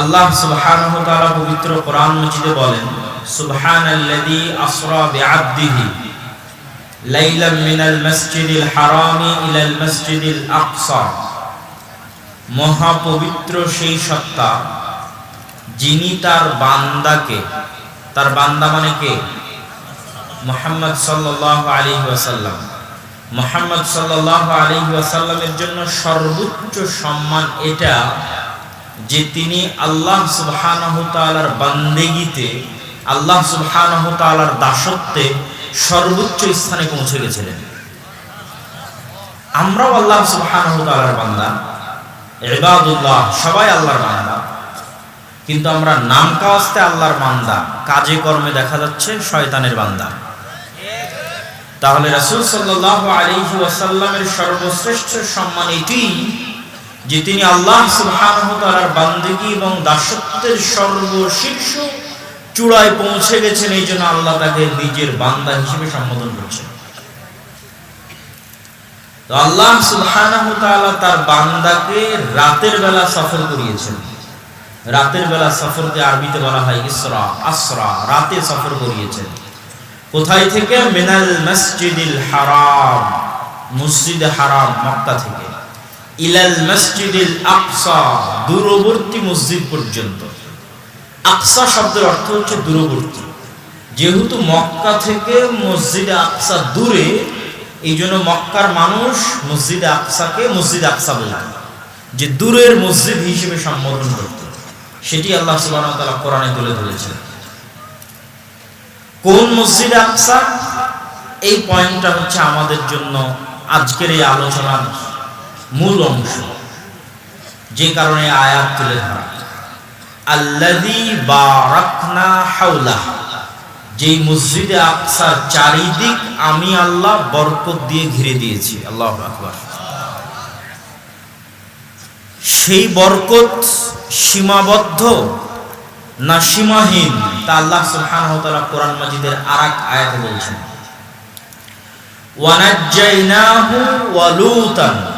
আল্লাহ সুবহানাহু তাআলা পবিত্র কোরআন বলেন, সুবহানাল্লাযী আসরা বিআবদিহি লাইলাম মিনাল হারামি ইলাল আকসা। সেই সত্তা, যিনি তার বান্দাকে, তার বান্দা মানে কে? মোহাম্মদ সাল্লাল্লাহু আলাইহি ওয়াসাল্লাম। মোহাম্মদ সাল্লাল্লাহু আলাইহি ওয়াসাল্লামের জন্য সর্বোচ্চ সম্মান এটা যে তিনি আল্লাহ সুবহানাহু বান্দেগিতে, আল্লাহ সুবহানাহু দাসত্বে সর্বোচ্চ স্থানে পৌঁছে গেছিলেন। আমরাও আল্লাহ সুবহানাহু বান্দা, ইবাদুল্লাহ, সবাই আল্লাহর বান্দা। কিন্তু আমরা নাম কাওয়াজতে আল্লাহর বান্দা, কাজে কর্মে দেখা যাচ্ছে শয়তানের বান্দা। তাহলে রাসূল সাল্লাল্লাহু আলাইহি ওয়াসাল্লামের সর্বশ্রেষ্ঠ সম্মান এটি যে তিনি আল্লাহ তাআলার এবং দাসত্বের সর্বশীর্ষ চূড়ায় পৌঁছে গেছেন, এই জন্য আল্লাহ তাকে নিজের বান্দা হিসেবে সম্বোধন করছেন। আল্লাহ সুবহানাহু তাআলা তার বান্দাকে রাতের বেলা সফর করিয়েছেন। রাতের বেলা সফরকে আরবিতে বলা হয় ইসরা, আসরা, রাতে সফর করিয়েছেন। কোথায় থেকে? মিনাল হারাম, মসজিদে হারাম, মক্কা থেকে। ইলাল মসজিদিল আকসা, দূরবর্তী মসজিদ পর্যন্ত। আকসা শব্দের অর্থ হচ্ছে দূরবর্তী। যেহেতু মক্কা থেকে আকসা দূরে, এই জন্য মক্কার মানুষ আকসাকে মসজিদ আকসা যে দূরের মসজিদ হিসেবে সম্বোধন করত। সেটি আল্লাহ সুবাহ কোরআনে তুলে ধরেছেন। কোন মসজিদে আকসা? এই পয়েন্টটা হচ্ছে আমাদের জন্য আজকের এই আলোচনার মূল অংশ। যে কারণে আয়াত তুলে ধরা। আল্লাদি মসজিদে আকসার চারিদিক আমি আল্লাহ বরকত দিয়ে ঘিরে দিয়েছি। আল্লাহ আকবার। সেই বরকত সীমাবদ্ধ না সীমাহীন, তা আল্লাহ ওয়া কোরআন মাজিদের আরেক আয়াতে বলছেন। ওয়ানাজ্জাইনাহু ওয়া লূতান।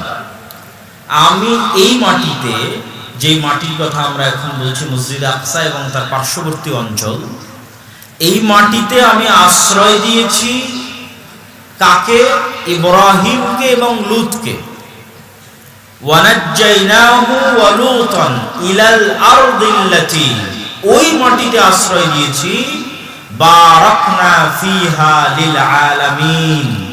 আমি এই মাটিতে, যেই মাটির কথা আমরা এখন বলছি মসজিদ আকসা এবং তার পার্শ্ববর্তী অঞ্চল, এই মাটিতে আমি আশ্রয় দিয়েছি কাকে? ইব্রাহিমকে এবং লুতকে। ওই মাটিতে আশ্রয় দিয়েছি। বারাকনা ফিহা লিল আলামিন।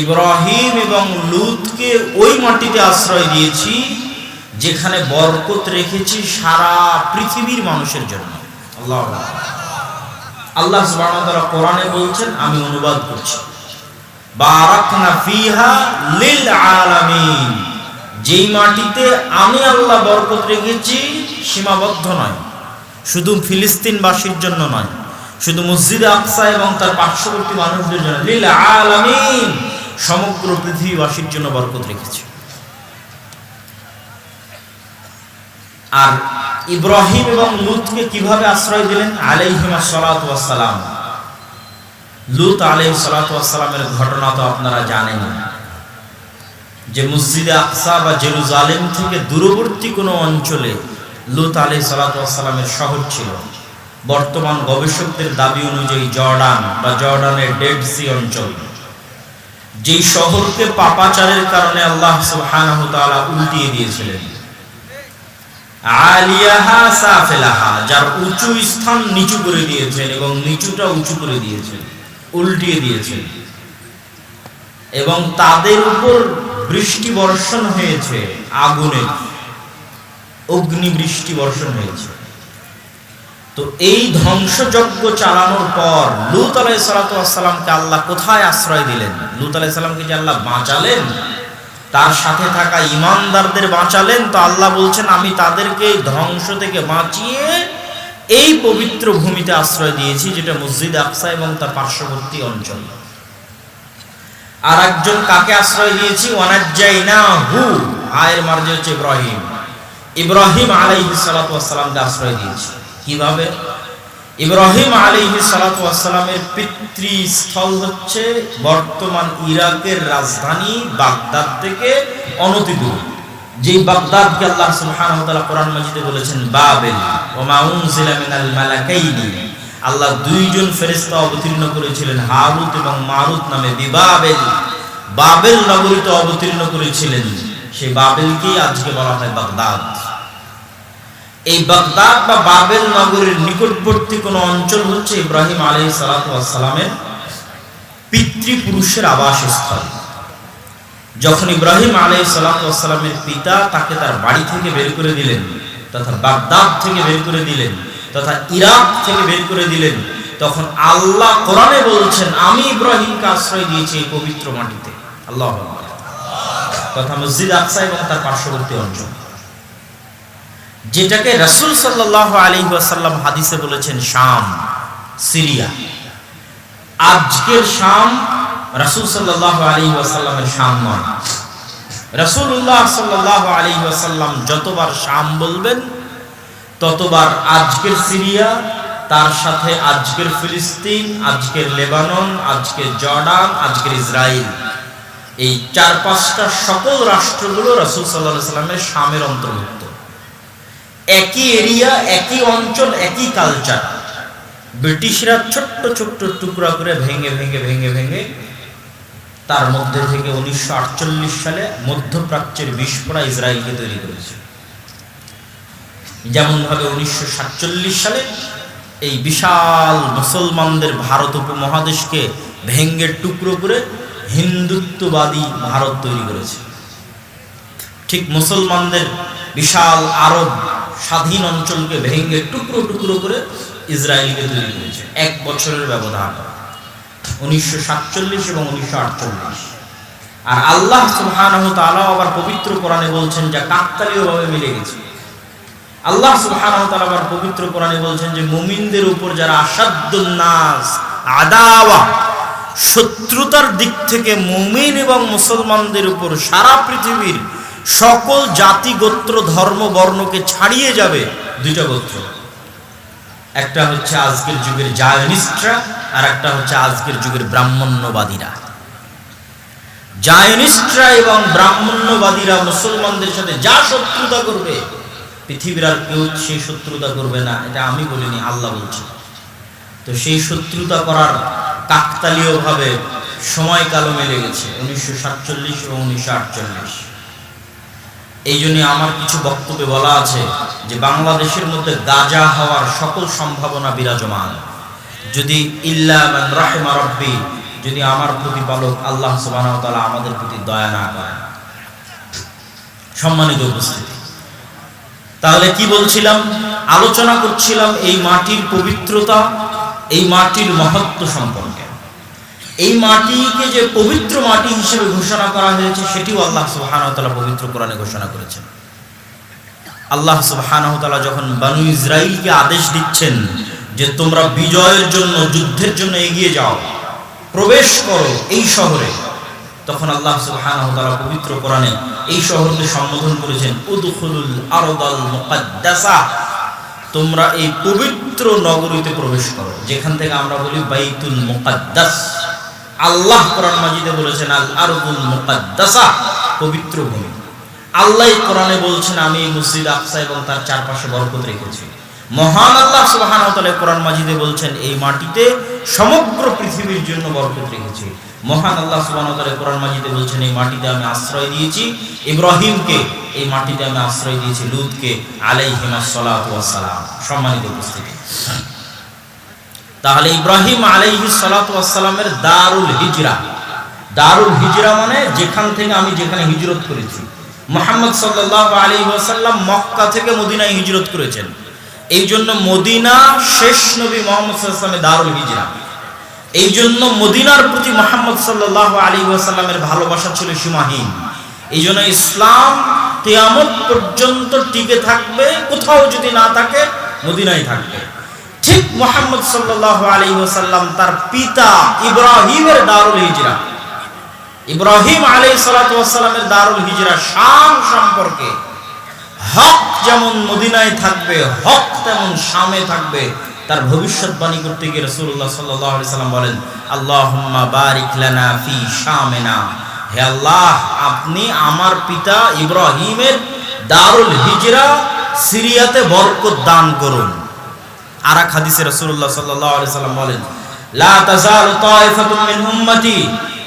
ইব্রাহিম এবং লুতকে ওই মাটিতে আশ্রয় দিয়েছি, যেখানে বরকত রেখেছি সারা পৃথিবীর মানুষের জন্য। আল্লাহ আল্লাহ ওয়া কোরআনে বলছেন, আমি অনুবাদ করছি। যেই মাটিতে আমি আল্লাহ বরকত রেখেছি, সীমাবদ্ধ নয়। শুধু ফিলিস্তিনবাসীর জন্য নয়, শুধু মসজিদে আকসা এবং তার পার্শ্ববর্তী মানুষদের জন্য। লিল আলামিন। সমগ্র পৃথিবীবাসীর জন্য বরকত রেখেছে। আর ইব্রাহিম এবং লুতকে কীভাবে আশ্রয় দিলেন? আলাইহিমা সালাম লুত আলাই সালাতামের ঘটনা তো আপনারা জানেন। যে মসজিদে আকসা বা জেরুজালেম থেকে দূরবর্তী কোনো অঞ্চলে লুত আলাই সালাতামের শহর ছিল। বর্তমান গবেষকদের দাবি অনুযায়ী জর্ডান বা জর্ডানের ডেড সি অঞ্চল। যেই শহরকে পাপাচারের কারণে আল্লাহ সুবহানাহু ওয়া তাআলা উল্টিয়ে দিয়েছিলেন। আলিয়াহা সাফেলাহা, যার উঁচু স্থান নিচু করে দিয়েছেন এবং নিচুটা উঁচু করে দিয়েছেন, উল্টিয়ে দিয়েছেন। এবং তাদের উপর বৃষ্টি বর্ষণ হয়েছে আগুনের অগ্নি বৃষ্টি বর্ষণ হয়েছে। তো এই ধ্বংসযজ্ঞ চালানোর পর লুত আলাই সালাতামকে আল্লাহ কোথায় আশ্রয় দিলেন? লুত আলাই সাল্লামকে যে আল্লাহ বাঁচালেন? তার সাথে থাকা ইমানদারদের বাঁচালেন? তো আল্লাহ বলছেন, আমি তাদেরকে ধ্বংস থেকে বাঁচিয়ে এই পবিত্র ভূমিতে আশ্রয় দিয়েছি, যেটা মসজিদ আকসা এবং তার পার্শ্ববর্তী অঞ্চল। আর একজন কাকে আশ্রয় দিয়েছি? ওয়ানাজ্জাইনা হু আয়ের মার্জে হচ্ছে ইব্রাহিম। ইব্রাহিম আলাইহিস সালামকে আশ্রয় দিয়েছি। কীভাবে? ইব্রাহিম আলাইহি সালামের পিতৃস্থল হচ্ছে বর্তমান ইরাকের রাজধানী বাগদাদ থেকে অনতি দূর। যেই বাগদাদকে আল্লাহ সুবহানাহু ওয়া তাআলা কোরআন মাজিদে বলেছেন, বাবেল ওয়া মা উনজিলা মিনাল আল্লাহ দুইজন ফেরেশতা অবতীর্ণ করেছিলেন, হারুত এবং মারুত নামে বিবাবেল। বাবেল নগরীতে অবতীর্ণ করেছিলেন। সেই বাবেলকে আজকে বলা হয় বাগদাদ। এই বাগদাদ বা বাবেল নগরের নিকটবর্তী কোন অঞ্চল হচ্ছে ইব্রাহিম আলী সালামের পিতৃপুরুষের আবাসস্থল। যখন ইব্রাহিম আলী সালামের পিতা তাকে তার বাড়ি থেকে বের করে দিলেন, তথা বাগদাদ থেকে বের করে দিলেন, তথা ইরাক থেকে বের করে দিলেন, তখন আল্লাহ কোরআনে বলছেন, আমি ইব্রাহিমকে আশ্রয় দিয়েছি এই পবিত্র মাটিতে। আল্লাহ তথা মসজিদ আকসা এবং তার পার্শ্ববর্তী অঞ্চল। যেটাকে রসুল সাল্লাহ আলী ওয়াসাল্লাম হাদিসে বলেছেন শাম, সিরিয়া। আজকের শাম রসুল সাল্লাহ আলী ওয়াসাল্লামের শাম নয়। রসুল্লাহ সাল্লাহ আলী ওয়াসাল্লাম যতবার শাম বলবেন, ততবার আজকের সিরিয়া, তার সাথে আজকের ফিলিস্তিন, আজকের লেবানন, আজকের জর্ডান, আজকের ইসরায়েল এই চার পাঁচটা সকল রাষ্ট্রগুলো রসুল সাল্লাহ সাল্লামের শামের অন্তর্ভুক্ত। একই এরিয়া, একই অঞ্চল, একই কালচার ব্রিটিশরা ছোট্ট ছোট্ট টুকরা করে ভেঙে ভেঙে ভেঙে ভেঙে তার মধ্যে থেকে উনিশশো সালে মধ্যপ্রাচ্যের বিস্ফোরা ইসরায়েলকে তৈরি করেছে। যেমনভাবে উনিশশো সালে এই বিশাল মুসলমানদের ভারত উপমহাদেশকে ভেঙ্গে টুকরো করে হিন্দুত্ববাদী ভারত তৈরি করেছে। ঠিক মুসলমানদের বিশাল আরব স্বাধীন অঞ্চলকে ভেঙে টুকরো টুকরো করে ইসরায়েলকে তৈরি করেছে। এক বছরের ব্যবধান। উনিশশো সাতচল্লিশ এবং উনিশশো আটচল্লিশ। আর আল্লাহ সুবহানাহু তাআলা আবার পবিত্র কোরআনে বলছেন যা কাকতালীয়ভাবে মিলে গেছে। আল্লাহ সুবহানাহু তাআলা আবার পবিত্র কোরআনে বলছেন যে মুমিনদের উপর যারা আসাদ্দুন নাস আদাওয়া, শত্রুতার দিক থেকে মুমিন এবং মুসলমানদের উপর সারা পৃথিবীর সকল জাতি, গোত্র, ধর্ম, বর্ণকে ছাড়িয়ে যাবে দুইটা গোত্র। একটা হচ্ছে আজকের যুগের জায়নিস্টরা আর একটা হচ্ছে আজকের যুগের ব্রাহ্মণ্যবাদীরা। জায়নিস্টরা এবং ব্রাহ্মণ্যবাদীরা মুসলমানদের সাথে যা শত্রুতা করবে, পৃথিবীর আর কেউ সেই শত্রুতা করবে না, এটা আমি বলিনি, আল্লাহ বলছি তো সেই শত্রুতা করার কাকতালীয়ভাবে সময়কালও মিলে গেছে, উনিশশো সাতচল্লিশ এবং উনিশশো আটচল্লিশ। এই জন্য আমার কিছু বক্তব্যে বলা আছে যে বাংলাদেশের মধ্যে গাজা হওয়ার সকল সম্ভাবনা বিরাজমান। যদি ইল্লামান রাহেমা যদি আমার প্রতিপালক আল্লাহ সুবাহ আমাদের প্রতি দয়া না করে সম্মানিত উপস্থিতি। তাহলে কি বলছিলাম? আলোচনা করছিলাম এই মাটির পবিত্রতা, এই মাটির মহত্ব সম্পর্কে। এই মাটিকে যে পবিত্র মাটি হিসেবে ঘোষণা করা হয়েছে, সেটিও আল্লাহ সুবাহানতালা পবিত্র কোরআনে ঘোষণা করেছেন। আল্লাহ সুবাহানতালা যখন বানু ইসরাইলকে আদেশ দিচ্ছেন যে তোমরা বিজয়ের জন্য, যুদ্ধের জন্য এগিয়ে যাও, প্রবেশ করো এই শহরে, তখন আল্লাহ সুবহানাহু পবিত্র কোরআনে এই শহরকে সম্বোধন করেছেন, উদখুলুল আরদাল মুকাদ্দাসা তোমরা এই পবিত্র নগরীতে প্রবেশ করো, যেখান থেকে আমরা বলি বাইতুল মুকাদ্দাস। আল্লাহ কোরআন মাজিদে বলেছেন, আল আরদুল মুকাদ্দাসা পবিত্র ভূমি। আল্লাহ কোরআনে বলছেন, আমি মসজিদ আকসা এবং তার চারপাশে বরকত রেখেছি। মহান আল্লাহ সুবহানাহু ওয়া তাআলা কোরআন মাজিদে বলছেন, এই মাটিতে সমগ্র পৃথিবীর জন্য বরকত রেখেছি। মহান আল্লাহ সুবহানাহু ওয়া তাআলা কোরআন মাজিদে বলছেন, এই মাটিতে আমি আশ্রয় দিয়েছি ইব্রাহিমকে, এই মাটিতে আমি আশ্রয় দিয়েছি লুতকে আলাইহিমাস সালাতু ওয়াস সালাম সম্মানিত উপস্থিতি। তাহলে ইব্রাহিম আলাইহি সালামের দারুল হিজরা। দারুল হিজরা মানে যেখান থেকে আমি যেখানে হিজরত করেছি। মোহাম্মদ সাল্লাহ আলী ওয়াসাল্লাম মক্কা থেকে মদিনায় হিজরত করেছেন। এই জন্য মদিনা শেষ নবী মোহাম্মদ সাল্লামের দারুল হিজরা। এই জন্য মদিনার প্রতি মোহাম্মদ সাল্লাহ আলী ওয়াসাল্লামের ভালোবাসা ছিল সীমাহীন। এই জন্য ইসলাম তেয়ামত পর্যন্ত টিকে থাকবে, কোথাও যদি না থাকে, মদিনায় থাকবে। ঠিক মোহাম্মদ সাল্লাহ আলী ওসাল্লাম তার পিতা ইব্রাহিমের দারুল হিজরা। ইব্রাহিম আলী সালাতামের দারুল হিজরা শাম সম্পর্কে হক যেমন মদিনায় থাকবে, হক তেমন শামে থাকবে। তার ভবিষ্যৎবাণী করতে গিয়ে রসুল্লাহ সাল্লাহ সাল্লাম বলেন আল্লাহ বারিক লানা ফি শামেনা। হে আল্লাহ, আপনি আমার পিতা ইব্রাহিমের দারুল হিজরা সিরিয়াতে বরকত দান করুন। আর এক হাদিসে রাসূলুল্লাহ সাল্লাল্লাহু আলাইহি সাল্লাম বলেন, লা তাজালু তায়ফাতুম মিন উম্মতি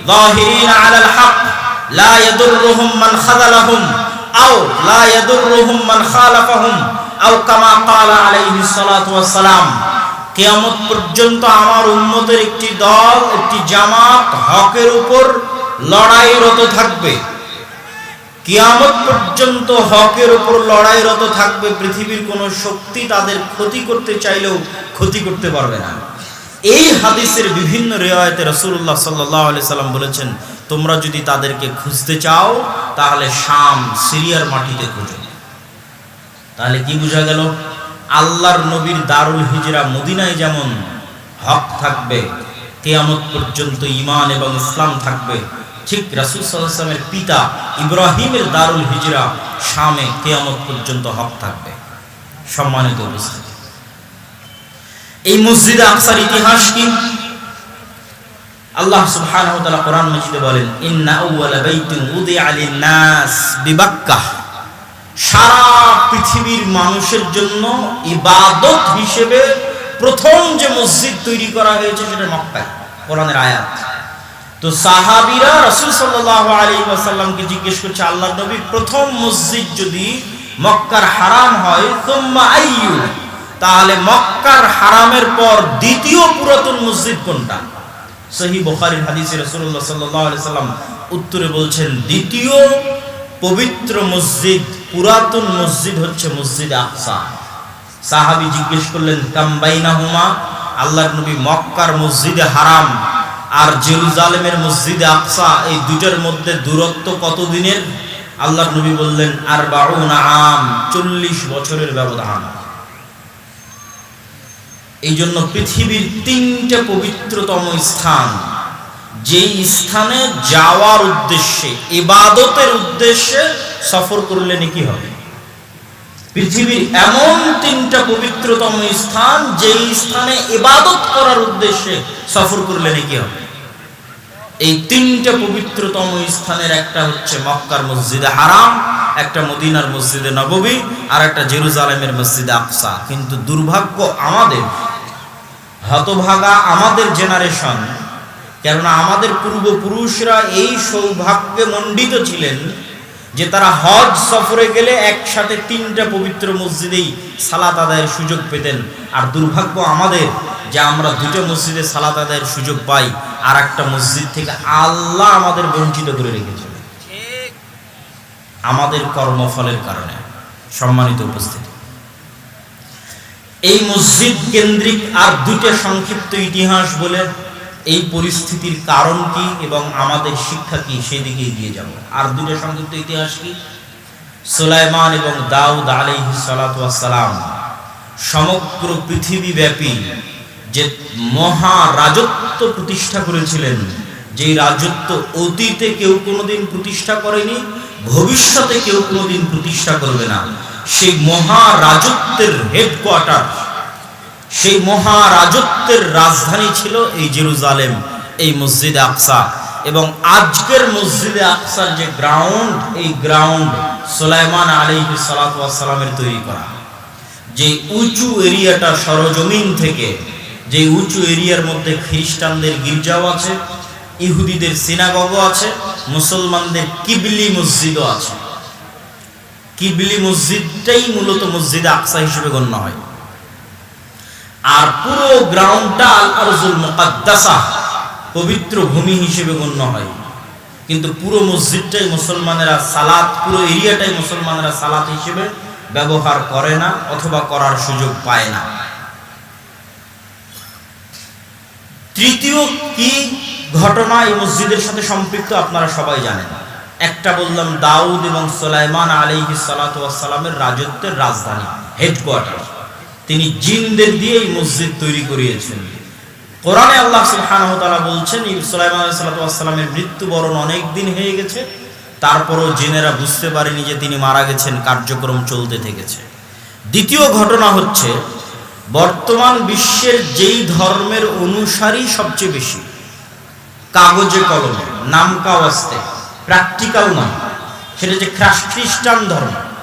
যাহিরিন আলাল হক। লা ইয়াদুররুহুম মান খাযালাহুম আও লা ইয়াদুররুহুম মান খালাফাহুম আও কামা ক্বালা আলাইহিস সালাতু ওয়াস সালাম কিয়ামত পর্যন্ত আমার উম্মতের একটি দল, একটি জামাত হকের উপর লড়াইরত থাকবে। কিয়ামত পর্যন্ত হকের উপর লড়াইরত থাকবে পৃথিবীর কোন শক্তি তাদের ক্ষতি করতে চাইলেও ক্ষতি করতে পারবে না। এই হাদিসের বিভিন্ন রেওয়ায়তে রসুল্লাহ সাল্লাহ সাল্লাম বলেছেন, তোমরা যদি তাদেরকে খুঁজতে চাও, তাহলে শাম সিরিয়ার মাটিতে খুঁজো। তাহলে কি বোঝা গেল? আল্লাহর নবীর দারুল হিজরা মদিনায় যেমন হক থাকবে, কেয়ামত পর্যন্ত ইমান এবং ইসলাম থাকবে ঠিক রাসুল সাল্লামের পিতা ইব্রাহিমের দারুল হিজরা শামে কেয়ামত পর্যন্ত হক থাকবে। সম্মানিত এই মসজিদে আকসার ইতিহাস কি? আল্লাহ সুবহানাহু ওয়া তাআলা কোরআন মাজিদে বলেন, ইন্না আউওয়ালা উদিআ লিন-নাস সারা পৃথিবীর মানুষের জন্য ইবাদত হিসেবে প্রথম যে মসজিদ তৈরি করা হয়েছে সেটা মক্কায়, কোরআনের আয়াত। তো সাহাবিরা রাসূল সাল্লাল্লাহু আলাইহি ওয়াসাল্লামকে জিজ্ঞেস করছে আল্লাহ নবী প্রথম মসজিদ যদি মক্কার হারাম হয় তাহলে মক্কার হারামের পর দ্বিতীয় পুরাতন মসজিদ কোনটা? সহি বুখারীর হাদিসে রাসূলুল্লাহ সাল্লাল্লাহু সাল্লাম উত্তরে বলছেন, দ্বিতীয় পবিত্র মসজিদ, পুরাতন মসজিদ হচ্ছে মসজিদ আকসা। সাহাবি জিজ্ঞেস করলেন কাম্বাইনাহুমা আল্লাহর নবী মক্কার মসজিদে হারাম আর জেরুজালেমের মসজিদে আকসা, এই দুটার মধ্যে দূরত্ব কত দিনের আল্লাহর নবী বললেন আর বাউনা আম, চল্লিশ বছরের ব্যবধান। এই জন্য পৃথিবীর তিনটে পবিত্রতম স্থান, যেই স্থানে যাওয়ার উদ্দেশ্যে, ইবাদতের উদ্দেশ্যে সফর করলে নাকি হবে? পৃথিবীর এমন তিনটা পবিত্রতম স্থান, যেই স্থানে ইবাদত করার উদ্দেশ্যে সফর করলে নাকি হবে? এই তিনটা পবিত্রতম স্থানের একটা হচ্ছে মক্কার মসজিদে হারাম, একটা মদিনার মসজিদে নববী, আর একটা জেরুজালেমের মসজিদে আকসা। কিন্তু দুর্ভাগ্য আমাদের, হতভাগা আমাদের জেনারেশন কেননা আমাদের পূর্বপুরুষরা এই সৌভাগ্যে মণ্ডিত ছিলেন যে তারা হজ সফরে গেলে একসাথে তিনটা পবিত্র মসজিদেই সালাত আদায়ের সুযোগ পেতেন। আর দুর্ভাগ্য আমাদের যে আমরা দুটো মসজিদে সালাত আদায়ের সুযোগ পাই আর একটা মসজিদ থেকে আল্লাহ আমাদের বঞ্চিত করে রেখেছিল আমাদের কর্মফলের কারণে। সম্মানিত উপস্থিতি। এই মসজিদ কেন্দ্রিক আর দুটো সংক্ষিপ্ত ইতিহাস বলে এই পরিস্থিতির কারণ কি এবং আমাদের শিক্ষা কি সেদিকে এগিয়ে যাব। আর দুটো সংযুক্ত ইতিহাস কি? সুলাইমান এবং দাউদ আলাইহি সালাম সমগ্র পৃথিবীব্যাপী যে মহা রাজত্ব প্রতিষ্ঠা করেছিলেন যে রাজত্ব অতীতে কেউ কোনোদিন প্রতিষ্ঠা করেনি, ভবিষ্যতে কেউ কোনোদিন প্রতিষ্ঠা করবে না। সেই মহা রাজত্বের হেডকোয়ার্টার সেই মহারাজত্বের রাজধানী ছিল এই জেরুজালেম, এই মসজিদে আকসা। এবং আজকের মসজিদে আকসার যে গ্রাউন্ড এই গ্রাউন্ড সোলাইমান আলী সালাতামের তৈরি করা। যে উঁচু এরিয়াটা সরজমিন থেকে যে উঁচু এরিয়ার মধ্যে খ্রিস্টানদের গির্জাও আছে, ইহুদিদের সিনাগগও আছে, মুসলমানদের কিবলি মসজিদও আছে। কিবলি মসজিদটাই মূলত মসজিদে আকসা হিসেবে গণ্য হয়। আর পুরো গ্রাউন্ডটা আল আরজুল মুকাদ্দাসা, পবিত্র ভূমি হিসেবে গণ্য হয়। কিন্তু পুরো মসজিদটাই মুসলমানেরা সালাত, পুরো এরিয়াটাই মুসলমানেরা সালাত হিসেবে ব্যবহার করে না অথবা করার সুযোগ পায় না। তৃতীয় কি ঘটনা এই মসজিদের সাথে সম্পৃক্ত আপনারা সবাই জানেন। একটা বললাম, দাউদ এবং সোলাইমান আলাইহি সালাতামের রাজত্বের রাজধানী হেডকোয়ার্টার তিনি জিনদের দিয়ে এই মসজিদ তৈরি করিয়েছেন। কোরআনে আল্লাহ সুবহানাহু বলছেন সুলাইমান আলাইহিস সালামের মৃত্যুবরণ অনেক দিন হয়ে গেছে, তারপরও জিনেরা বুঝতে পারেনি যে তিনি মারা গেছেন, কার্যক্রম চলতে থেকেছে। দ্বিতীয় ঘটনা হচ্ছে, বর্তমান বিশ্বের যেই ধর্মের অনুসারী সবচেয়ে বেশি, কাগজে কলমে নামকা ওয়াস্তে প্র্যাকটিক্যাল নয়। সেটা যে খ্রাস- খ্রিস্টান ধর্ম।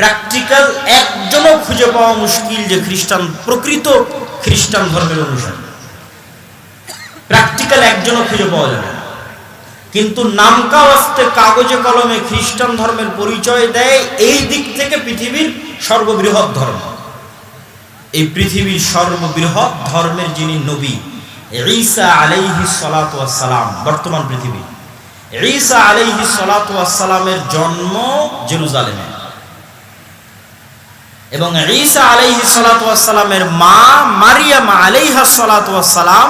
প্র্যাকটিক্যাল একজনও খুঁজে পাওয়া মুশকিল যে খ্রিস্টান, প্রকৃত খ্রিস্টান ধর্মের অনুসারী। প্র্যাকটিক্যাল একজনও খুঁজে পাওয়া যাবে কিন্তু নামকা অস্তে কাগজে কলমে খ্রিস্টান ধর্মের পরিচয় দেয় এই দিক থেকে পৃথিবীর সর্ববৃহৎ ধর্ম। এই পৃথিবীর সর্ববৃহৎ ধর্মের যিনি নবী, ঈসা আলাইহি সালাম বর্তমান পৃথিবী। ঈসা আলাইহি সালামের জন্ম জেরুজালেমে। এবং ঈসা আলাইহি সালামের মা মারিয়াম আলাইহা সালাম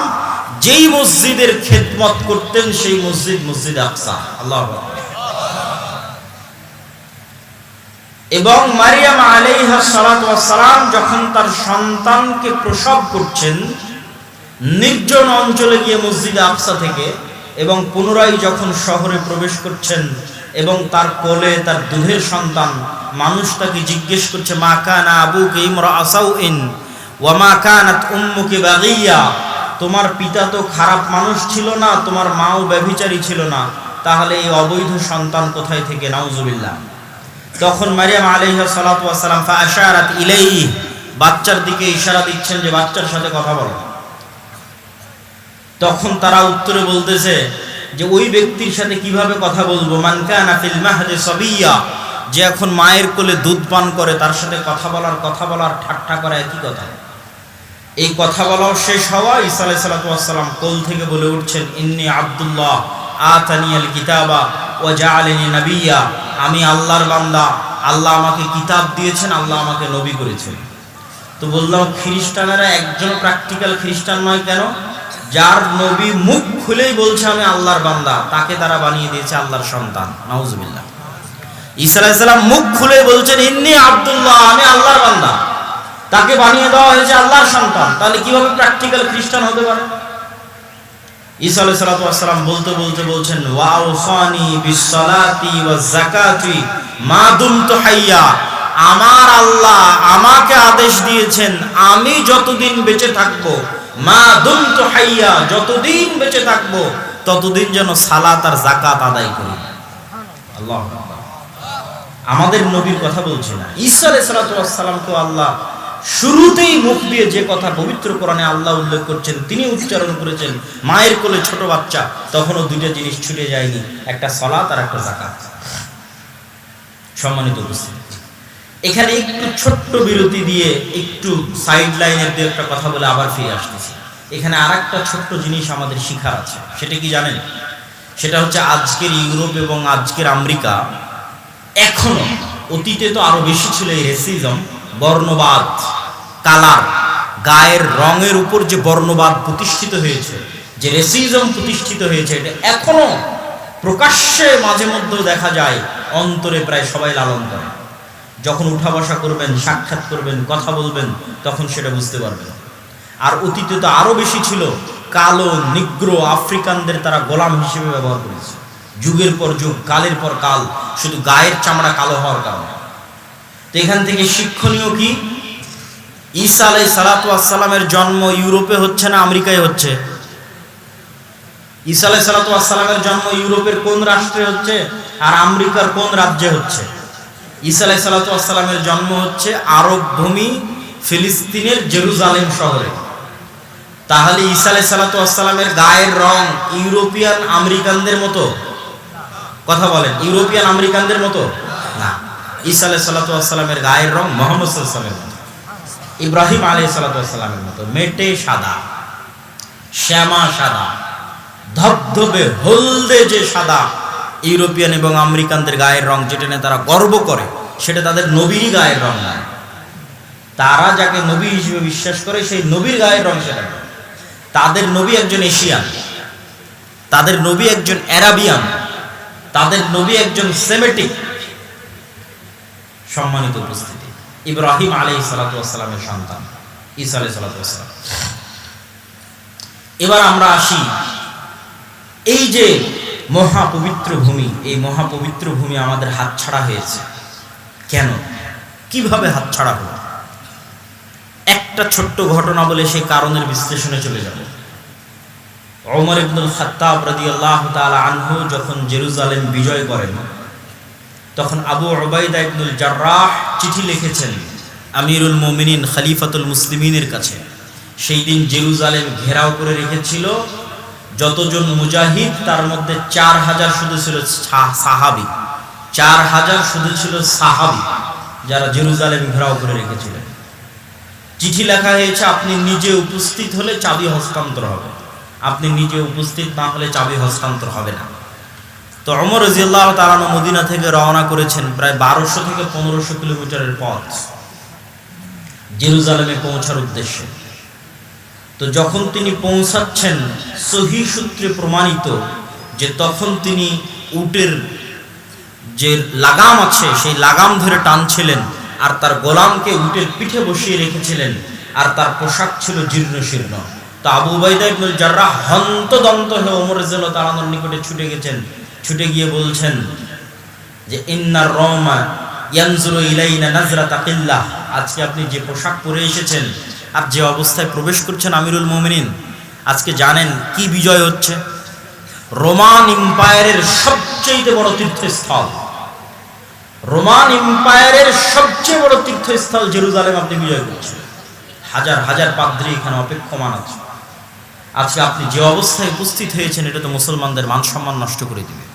যেই মসজিদের খেদমত করতেন, সেই মসজিদ মসজিদ আকসা। আল্লাহ এবং মারিয়াম আলাইহা সালাম যখন তার সন্তানকে প্রসব করছেন, নির্জন অঞ্চলে গিয়ে মসজিদ আকসা থেকে এবং পুনরায় যখন শহরে প্রবেশ করছেন এবং তার কোলে তার দুধের সন্তান মানুষ তাকে জিজ্ঞেস করছে, মা কানা আবুকে ইমরা আসাউ ইন ওয়া মা কানাত উম্মুকে বাগিয়া? তোমার পিতা তো খারাপ মানুষ ছিল না, তোমার মাও ব্যভিচারী ছিল না। তাহলে এই অবৈধ সন্তান কোথায় থেকে? নাউজুবিল্লাহ। তখন মারিয়াম আলাইহা সালাতু ওয়াসালাম, ফাআশারাত ইলাইহি। বাচ্চার দিকে ইশারা দিচ্ছেন যে, বাচ্চার সাথে কথা বলো। তখন তারা উত্তরে বলতেছে যে ওই ব্যক্তির সাথে কীভাবে কথা বলব? মান কানা ফিল মাহদি সাবিয়া। যে এখন মায়ের কোলে দুধ পান করে, তার সাথে কথা বলার কথা বলার, ঠাট্টা করা একই কথা। এই কথা বলাও শেষ হওয়া, ঈসা আলাইহিস সালাম কোল থেকে বলে উঠছেন, ইন্নি আব্দুল্লাহ আতানিয়াল কিতাবা ওয়া জাআলানি নাবিয়্যা আমি আল্লাহর বান্দা, আল্লাহ আমাকে কিতাব দিয়েছেন, আল্লাহ আমাকে নবী করেছেন। তো বললাম, খ্রিস্টানেরা একজন প্র্যাকটিক্যাল খ্রিস্টান নয় কেন? যার নবী মুখ খুলেই বলছে, আমি আল্লাহর বান্দা। তাকে তারা বানিয়ে দিয়েছে আল্লাহর সন্তান। নাউজুবিল্লাহ। ঈসা আলাইহিস সালাম মুখ খুলে বলছেন, ইন্নি আব্দুল্লাহ, আমি আল্লাহর বান্দা। তাকে বানিয়ে দেওয়া হয়েছে আল্লাহর সন্তান। তাহলে কীভাবে প্র্যাকটিক্যাল খ্রিস্টান হতে পারে? ঈসা আলাইহিস সালাতু ওয়াসসালাম বলতে বলতে বলছেন ওয়াউসানি বিসসালাতি ওয়াজ যাকাতি মা দুমতু হাইয়া। আমার আল্লাহ আমাকে আদেশ দিয়েছেন, আমি যতদিন বেঁচে থাকব মা দুমতু হাইয়া, যতদিন বেঁচে থাকব, ততদিন যেন সালাত আর যাকাত আদায় করি। আল্লাহ আমাদের নবীর কথা বলছি না ঈসা আলাইহিস সালাতু ওয়াসসালামকে আল্লাহ শুরুতেই মুখ দিয়ে যে কথা পবিত্র কোরআনে আল্লাহ উল্লেখ করছেন, তিনি উচ্চারণ করেছেন, মায়ের কোলে ছোট বাচ্চা, তখনও দুইটা জিনিস ছুটে যায়নি, একটা সলাত আর একটা জাকাত সম্মানিত উপস্থিত। এখানে একটু ছোট্ট বিরতি দিয়ে একটু সাইড লাইনের দিয়ে একটা কথা বলে আবার ফিরে আসতেছি। এখানে আর একটা ছোট্ট জিনিস আমাদের শিখার আছে। সেটা কি জানেন? সেটা হচ্ছে আজকের ইউরোপ এবং আজকের আমেরিকা এখনও অতীতে তো আরও বেশি ছিল এই রেসিজম বর্ণবাদ, কালার, গায়ের রঙের উপর যে বর্ণবাদ প্রতিষ্ঠিত হয়েছে, যে রেসিজম প্রতিষ্ঠিত হয়েছে, এটা এখনও প্রকাশ্যে, মাঝে মধ্যেও দেখা যায়, অন্তরে প্রায় সবাই লালন করে। যখন উঠা বসা করবেন, সাক্ষাৎ করবেন, কথা বলবেন, তখন সেটা বুঝতে পারবেন। আর অতীতে তো আরও বেশি ছিল, কালো, নিগ্র আফ্রিকানদের তারা গোলাম হিসেবে ব্যবহার করেছে। যুগের পর যুগ, কালের পর কাল, শুধু গায়ের চামড়া কালো হওয়ার কারণে। তো এখান থেকে শিক্ষণীয় কি? ঈসা আলাই সালাতামের জন্ম ইউরোপে হচ্ছে না আমেরিকায় হচ্ছে? ঈসা আলাই সালাতামের জন্ম ইউরোপের কোন রাষ্ট্রে হচ্ছে আর আমেরিকার কোন রাজ্যে হচ্ছে? ঈসা আলাই জন্ম হচ্ছে আরব ভূমি ফিলিস্তিনের জেরুজালেম শহরে। তাহলে ঈসা আলাই গায়ের রং ইউরোপিয়ান আমেরিকানদের মতো? কথা বলেন, ইউরোপিয়ান আমেরিকানদের মতো? না। ঈসা আলাই সালাতামের গায়ের রং মোহাম্মদ সাল্লামের মতো। ইব্রাহিম আলাই সালাতামের মতো। মেটে সাদা, শ্যামা সাদা, ধবধবে, হলদে যে সাদা ইউরোপিয়ান এবং আমেরিকানদের গায়ের রং যেটা নিয়ে তারা গর্ব করে, সেটা তাদের নবীরই গায়ের রং নয়। তারা যাকে নবী হিসেবে বিশ্বাস করে, সেই নবীর গায়ের রং সেটা তাদের নবী একজন এশিয়ান, তাদের নবী একজন অ্যারাবিয়ান, তাদের নবী একজন সেমেটিক। সম্মানিত উপস্থিতি, ইব্রাহিম আলাই সালাতামের সন্তান, ঈসা আলাই সালাতাম এবার আমরা আসি, এই যে মহাপবিত্র ভূমি, এই মহাপবিত্র ভূমি আমাদের হাতছাড়া হয়েছে। কেন? কীভাবে হাতছাড়া হলো? একটা ছোট্ট ঘটনা বলে সেই কারণের বিশ্লেষণে চলে যাব। ওমর ইবনুল খাত্তাব রাদিয়াল্লাহু তাআলা আনহু যখন জেরুজালেম বিজয় করেন, তখন আবু উবাইদা ইবনুল জার্রাহ চিঠি লিখেছেন আমিরুল মুমিনিন খালিফাতুল মুসলিমিনের কাছে। সেই দিন জেরুজালেম ঘেরাও করে রেখেছিল যতজন মুজাহিদ, তার মধ্যে চার হাজার শুধু ছিল সাহাবি। চার হাজার শুধু ছিল সাহাবি, যারা জেরুজালেম ঘেরাও করে রেখেছিলেন। চিঠি লেখা হয়েছে, আপনি নিজে উপস্থিত হলে চাবি হস্তান্তর হবে। আপনি নিজে উপস্থিত না হলে চাবি হস্তান্তর হবে না। তো অমর রাজিয়াল্লাহ তালানো মদিনা থেকে রওনা করেছেন প্রায় বারোশো থেকে পনেরোশো কিলোমিটারের পথ। জেরুজালেমে পৌঁছার উদ্দেশ্যে। তো যখন তিনি পৌঁছাচ্ছেন, সহি সূত্রে প্রমাণিত যে তখন তিনি উটের যে লাগাম আছে, সেই লাগাম ধরে টানছিলেন আর তার গোলামকে উটের পিঠে বসিয়ে রেখেছিলেন আর তার পোশাক ছিল জীর্ণ শীর্ণ। তো আবু উবাইদা ইবনুল জাররাহ হন্তদন্ত হয়ে ওমর রাদিয়াল্লাহু তাআলার নিকটে ছুটে গেছেন। ছুটে গিয়ে বলছেন যে, ইন্নার রমা ইয়ানজুরু ইলাইনা নাজরাতা কিল্লাহ। আজকে আপনি যে পোশাক পরে এসেছেন আর যে অবস্থায় প্রবেশ করছেন আমিরুল মুমিনিন, আজকে জানেন কি বিজয় হচ্ছে? রোমান এম্পায়ারের সবচেয়ে বড় তীর্থস্থল। রোমান এম্পায়ারের সবচেয়ে বড় তীর্থস্থল জেরুজালেম আপনি বিজয় করছেন। হাজার হাজার পাদ্রী এখানে অপেক্ষমান আছে। আজকে আপনি যে অবস্থায় উপস্থিত হয়েছেন, এটা তো মুসলমানদের মান সম্মান নষ্ট করে দিবে।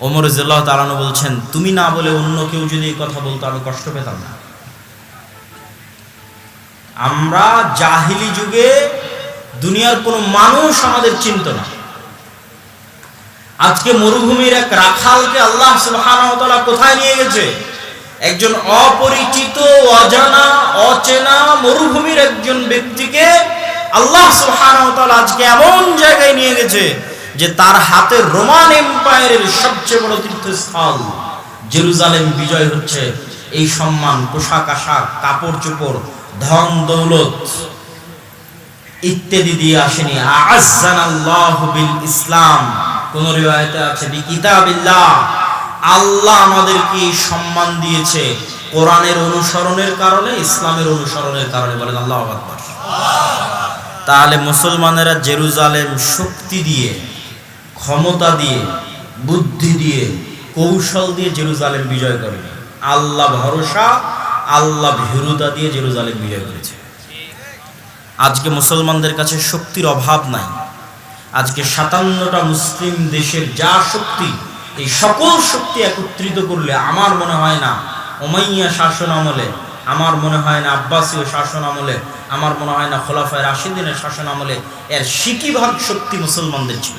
ওমর জিল্লাহ তালানো বলছেন, তুমি না বলে অন্য কেউ যদি এই কথা বলতো, আমি কষ্ট পেতাম না। আমরা জাহিলি যুগে দুনিয়ার কোনো মানুষ আমাদের চিনত না। আজকে মরুভূমির এক রাখালকে আল্লাহ সুবহানাহু কোথায় নিয়ে গেছে? একজন অপরিচিত, অজানা, অচেনা মরুভূমির একজন ব্যক্তিকে আল্লাহ সুবহানাহু আজকে এমন জায়গায় নিয়ে গেছে যে তার হাতে রোমান এম্পায়ারের সবচেয়ে বড় তীর্থস্থল জেরুজালেম বিজয় হচ্ছে। এই সম্মান, পোশাক, আশাক কাপড় চোপড় ধন, দৌলত ইত্যাদি দিয়ে আসেনি। আযানাল্লাহু বিল ইসলাম। কোন রিওয়ায়েতে আছে বি আল্লাহ আমাদেরকে সম্মান দিয়েছে কোরআনের অনুসরণের কারণে, ইসলামের অনুসরণের কারণে বলেন আল্লাহু তাহলে মুসলমানেরা জেরুজালেম শক্তি দিয়ে, ক্ষমতা দিয়ে, বুদ্ধি দিয়ে, কৌশল দিয়ে জেরুজালেম বিজয় করেনি আল্লাহ ভরসা আল্লাহ ভীরুতা দিয়ে জেরুজালেম বিজয় করেছে। আজকে মুসলমানদের কাছে শক্তির অভাব নাই। আজকে সাতান্নটা মুসলিম দেশের যা শক্তি, এই সকল শক্তি একত্রিত করলে আমার মনে হয় না ওমাইয়া শাসন আমলে, আমার মনে হয় না আব্বাসীয় শাসন আমলে, আমার মনে হয় না খোলাফায় রাশিদিনের শাসন আমলে এর সিকিভাগ শক্তি মুসলমানদের ছিল।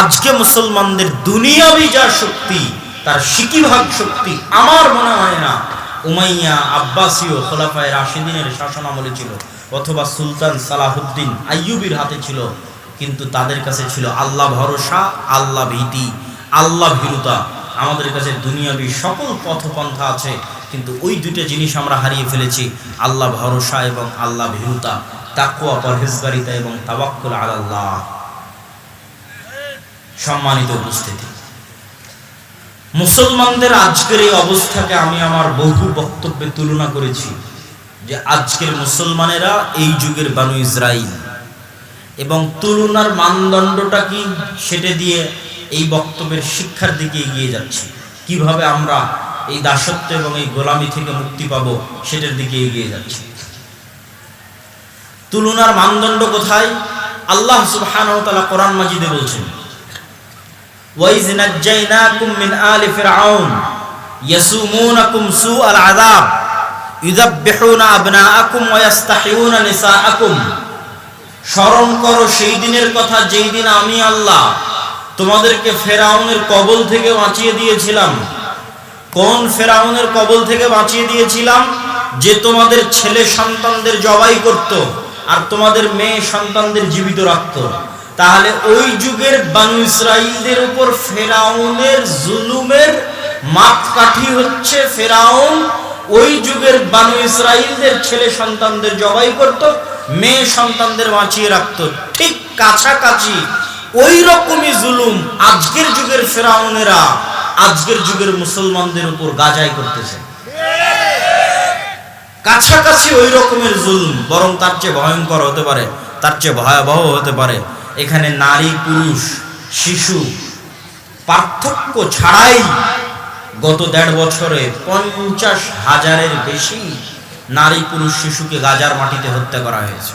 আজকে মুসলমানদের দুনিয়াবি যা শক্তি তার সিকিভাগ শক্তি আমার মনে হয় না উমাইয়া আব্বাসীয় খোলাফায় রাশিদিনের শাসন আমলে ছিল, অথবা সুলতান সালাহুদ্দিন আইয়ুবির হাতে ছিল, কিন্তু তাদের কাছে ছিল আল্লাহ ভরসা, আল্লাহ ভীতি, আল্লাহ ভীরুতা। আমাদের কাছে দুনিয়াবি সকল পথপন্থা আছে, কিন্তু ওই দুইটা জিনিস আমরা হারিয়ে ফেলেছি, আল্লাহ ভরসা এবং আল্লাহ ভীরুতা। তাকুয়া পরহেজগারিতা এবং তাবাক্কুল আল্লাহ সম্মানিত উপস্থিতি। মুসলমানদের আজকের এই অবস্থাকে আমি আমার বহু বক্তব্যে তুলনা করেছি যে আজকের মুসলমানেরা এই যুগের বানু ইসরাইল। এবং তুলনার মানদণ্ডটা কি সেটা দিয়ে এই বক্তব্যের শিক্ষার দিকে এগিয়ে যাচ্ছি। কীভাবে আমরা এই দাসত্ব এবং এই গোলামি থেকে মুক্তি পাবো সেটার দিকে এগিয়ে যাচ্ছি। তুলনার মানদণ্ড কোথায়? আল্লাহ সুবহানাহু ওয়া তাআলা কোরআন মাজিদে বলছেন وَإِذْ نَجَّيْنَاكُمْ مِنْ آلِ فِرْعَوْنَ يَسُومُونَكُمْ سُوءَ الْعَذَابِ يُذَبِّحُونَ أَبْنَاءَكُمْ وَيَسْتَحْيُونَ نِسَاءَكُمْ স্মরণ করো সেই দিনের কথা যেই দিন আমি আল্লাহ তোমাদেরকে ফেরাউনের কবল থেকে বাঁচিয়ে দিয়েছিলাম কোন ফেরাউনের কবল থেকে বাঁচিয়ে দিয়েছিলাম যে তোমাদের ছেলে সন্তানদের জবাই করত আর তোমাদের মেয়ে সন্তানদের জীবিত রাখত তাহলে ওই যুগের বানু ইসরাইলদের উপর ফেরাউনের জুলুমের মাপকাঠি হচ্ছে ফেরাউন। ওই যুগের বানু ইসরাইলদের ছেলে সন্তানদের জবাই করত, মেয়ে সন্তানদের বাঁচিয়ে রাখত। ঠিক কাছাকাছি ওই রকমই জুলুম আজকের যুগের ফেরাউনেরা আজকের যুগের মুসলমানদের উপর গাজাই করতেছে। কাছাকাছি ওই রকমের জুলুম, বরং তার চেয়ে ভয়ঙ্কর হতে পারে, তার চেয়ে ভয়াবহ হতে পারে। এখানে নারী, পুরুষ, শিশু, পার্থক্য ছাড়াই গত দেড় বছরে পঞ্চাশ হাজারের বেশি নারী, পুরুষ, শিশুকে গাজার মাটিতে হত্যা করা হয়েছে।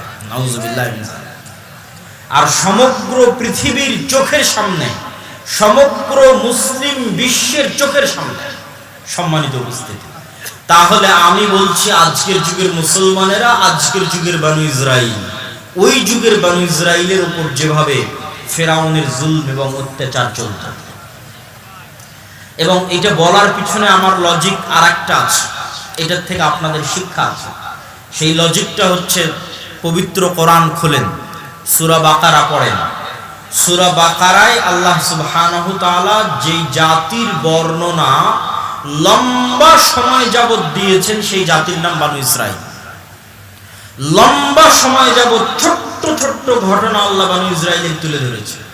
আর সমগ্র পৃথিবীর চোখের সামনে, সমগ্র মুসলিম বিশ্বের চোখের সামনে সম্মানিত উপস্থিতি। তাহলে আমি বলছি, আজকের যুগের মুসলমানেরা, আজকের যুগের বানু ইসরাইল ওই যুগের বানু ইসরাইলের উপর যেভাবে ফেরাউনের জুলম এবং অত্যাচার চলত। এবং এটা বলার পিছনে আমার লজিক আর একটা আছে। এটার থেকে আপনাদের শিক্ষা আছে। সেই লজিকটা হচ্ছে পবিত্র কোরআন খোলেন, সুরা বাকারা পড়েন। সুরা বাকারায় আল্লাহ সুবহানাহু তাআলা যেই জাতির বর্ণনা লম্বা সময় যাবত দিয়েছেন, সেই জাতির নাম বানু ইসরাইল। লম্বা সময় যাবত ছোট্ট ছোট্ট ঘটনা আল্লাহ বানু ইসরায়েলের তুলে ধরেছে।